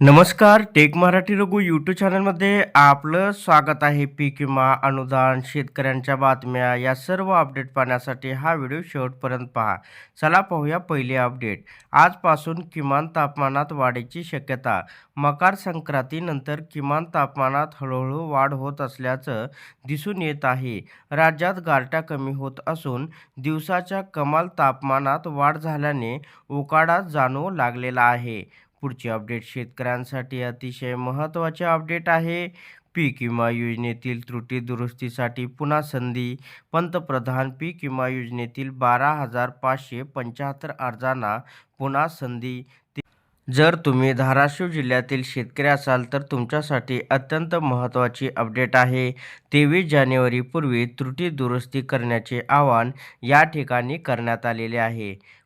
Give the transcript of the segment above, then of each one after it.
नमस्कार take Marathi Raghu YouTube चॅनलमध्ये आपलं स्वागत आहे. पीक विमा अनुदान शेतकऱ्यांच्या बातम्या या सर्व अपडेट पाहण्यासाठी हा व्हिडिओ शेवटपर्यंत पहा. चला पाहूया पहिली अपडेट आजपासून किमान तापमानात वाढीची शक्यता. मकर संक्रांतीनंतर किमान तापमानात हळूहळू वाढ होत असल्याचं दिसून येत आहे. राज्यात गारटा कमी होत असून दिवसाच्या कमाल तापमानात वाढ झाल्याने उकाडा जाणवू लागलेला आहे. पुढची अपडेट शेतकऱ्यांसाठी अतिशय महत्त्वाचे अपडेट आहे. पीक विमा योजनेतील त्रुटी दुरुस्तीसाठी पुन्हा संधी. पंतप्रधान पीक विमा योजनेतील बारा हजार पाचशे पंच्याहत्तर अर्जांना पुन्हा संधी. जर तुम्ही धाराशिव जिल्ह्यातील शेतकरी असाल तर तुमच्यासाठी अत्यंत महत्त्वाची अपडेट आहे. तेवीस जानेवारीपूर्वी त्रुटी दुरुस्ती करण्याचे आवाहन या ठिकाणी करण्यात आलेले आहे.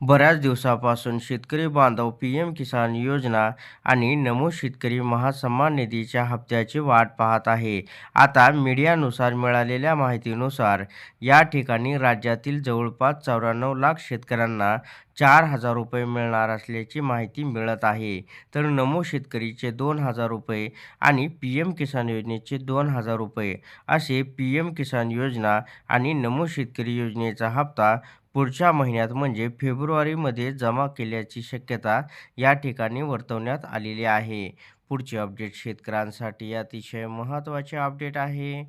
बऱ्याच दिवसापासून शेतकरी बांधव पी एम किसान योजना आणि नमो शेतकरी महासन्मान निधीच्या हप्त्याची वाट पाहत आहे. आता मीडियानुसार मिळालेल्या माहितीनुसार या ठिकाणी राज्यातील जवळपास चौऱ्याण्णव लाख शेतकऱ्यांना चार हजार रुपये मिळणार असल्याची माहिती मिळत आहे. तर नमो शेतकरीचे दोन हजार रुपये आणि पी एम किसान योजनेचे दोन हजार रुपये असे पी एम किसान योजना आणि नमो शेतकरी योजनेचा हप्ता पुढच्या महिन्यात म्हणजे फेब्रुवारीमध्ये जमा केल्याची शक्यता या ठिकाणी वर्तवण्यात आलेली आहे. पुढचे अपडेट शेतकऱ्यांसाठी अतिशय महत्त्वाचे अपडेट आहे.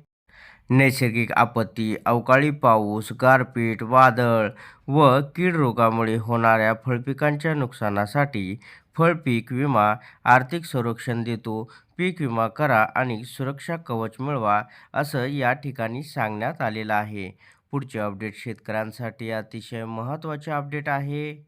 नैसर्गिक आपत्ती अवकाळी पाऊस गारपीट वादळ व कीड रोगामुळे होणाऱ्या फळपिकांच्या नुकसानासाठी फळपीक विमा आर्थिक संरक्षण देतो पीक विमा करा आणि सुरक्षा कवच मिळवा असं या ठिकाणी सांगण्यात आलेलं आहे. पुढचे अपडेट शेतकऱ्यांसाठी अतिशय महत्त्वाचे अपडेट आहे.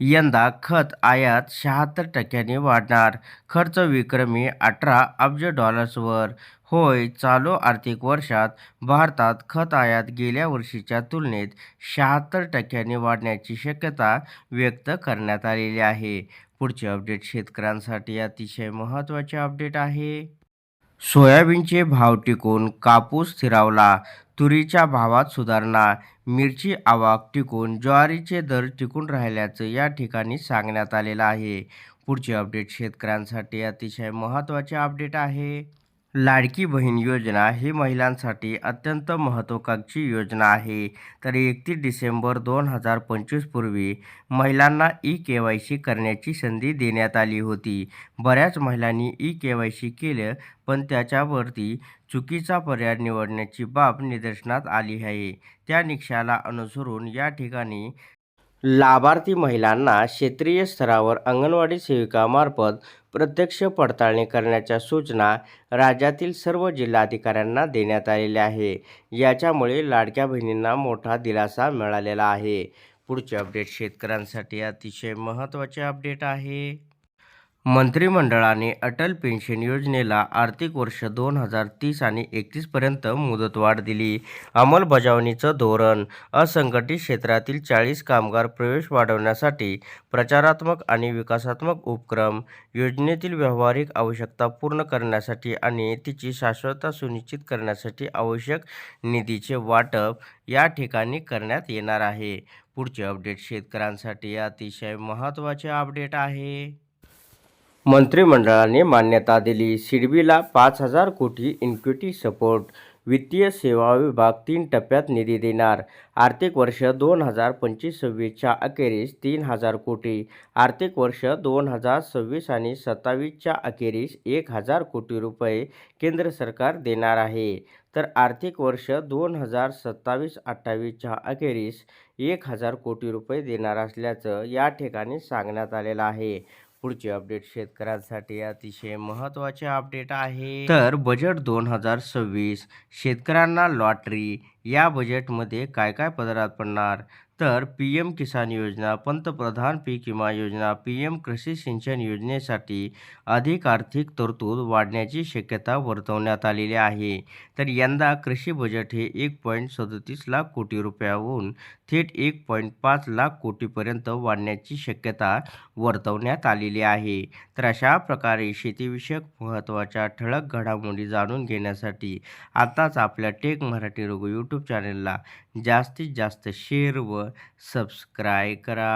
यंदा खत आयात शहात्तर टक्क्यांनी वाढणार. खर्च विक्रमी अठरा अब्ज डॉलर्सवर. होय चालू आर्थिक वर्षात भारतात खत आयात गेल्या वर्षीच्या तुलनेत शहात्तर टक्क्यांनी वाढण्याची शक्यता व्यक्त करण्यात आलेली आहे. पुढचे अपडेट शेतकऱ्यांसाठी अतिशय महत्त्वाचे अपडेट आहे. सोयाबीनचे भाव टिकून कापूस स्थिरावला तुरीच्या भावात सुधारणा मिरची आवक टिकून ज्वारीचे दर टिकून राहिल्याचं या ठिकाणी सांगण्यात आलेलं आहे. पुढचे अपडेट शेतकऱ्यांसाठी अतिशय महत्त्वाचे अपडेट आहे. लाडकी बहीण योजना ही महिलांसाठी अत्यंत महत्त्वाकांक्षी योजना आहे. तर एकतीस डिसेंबर दोन हजार पंचवीसपूर्वी महिलांना ई के वाय सी करण्याची संधी देण्यात आली होती. बऱ्याच महिलांनी ई के वाय सी केलं पण त्याच्यावरती चुकीचा पर्याय निवडण्याची बाब निदर्शनात आली आहे. त्या निकषाला अनुसरून या ठिकाणी लाभार्थी महिलांना क्षेत्रीय स्तरावर अंगणवाडी सेविकामार्फत प्रत्यक्ष पडताळणी करण्याच्या सूचना राज्यातील सर्व जिल्हाधिकाऱ्यांना देण्यात आलेल्या आहे याच्यामुळे लाडक्या बहिणींना मोठा दिलासा मिळालेला आहे. पुढचे अपडेट शेतकऱ्यांसाठी अतिशय महत्त्वाचे अपडेट आहे. मंत्रिमंडळाने अटल पेन्शन योजनेला आर्थिक वर्ष दोन हजार तीस आणि एकतीसपर्यंत मुदतवाढ दिली. अंमलबजावणीचं धोरण असंघटित क्षेत्रातील चाळीस कामगार प्रवेश वाढवण्यासाठी प्रचारात्मक आणि विकासात्मक उपक्रम योजनेतील व्यावहारिक आवश्यकता पूर्ण करण्यासाठी आणि तिची शाश्वतता सुनिश्चित करण्यासाठी आवश्यक निधीचे वाटप या ठिकाणी करण्यात येणार आहे. पुढचे अपडेट शेतकऱ्यांसाठी अतिशय महत्त्वाचे अपडेट आहे. मंत्रिमंडळाने मान्यता दिली. सिडबीला पाच हजार कोटी इन्क्विटी सपोर्ट वित्तीय सेवा विभाग तीन टप्प्यात निधी देणार. आर्थिक वर्ष दोन हजार पंचवीस सव्वीसच्या अखेरीस तीन हजार कोटी. आर्थिक वर्ष दोन हजार सव्वीस आणि सत्तावीसच्या अखेरीस एक हजार कोटी रुपये केंद्र सरकार देणार आहे. तर आर्थिक वर्ष दोन हजार सत्तावीस अठ्ठावीसच्या अखेरीस एक हजार कोटी रुपये देणार असल्याचं या ठिकाणी सांगण्यात आलेलं आहे. पुढचे अपडेट शेतकऱ्यांसाठी अतिशय महत्त्वाचे अपडेट आहे. तर बजेट दोन हजार सव्वीस शेतकऱ्यांना लॉटरी या बजेटमध्ये काय काय पदरात पडणार? तर पी एम किसान योजना पंतप्रधान पीक विमा योजना पी एम कृषी सिंचन योजनेसाठी अधिक आर्थिक तरतूद वाढण्याची शक्यता वर्तवण्यात आलेली आहे. तर यंदा कृषी बजेट हे एक पॉईंट सदतीस लाख कोटी रुपयाहून थेट एक पॉईंट पाच लाख कोटीपर्यंत वाढण्याची शक्यता वर्तवण्यात आलेली आहे. तर अशा प्रकारे शेतीविषयक महत्त्वाच्या ठळक घडामोडी जाणून घेण्यासाठी आताच आपल्या टेक मराठी रोग यूट्यूब चॅनलला जास्तीत जास्त शेअर व सबस्क्राईब करा।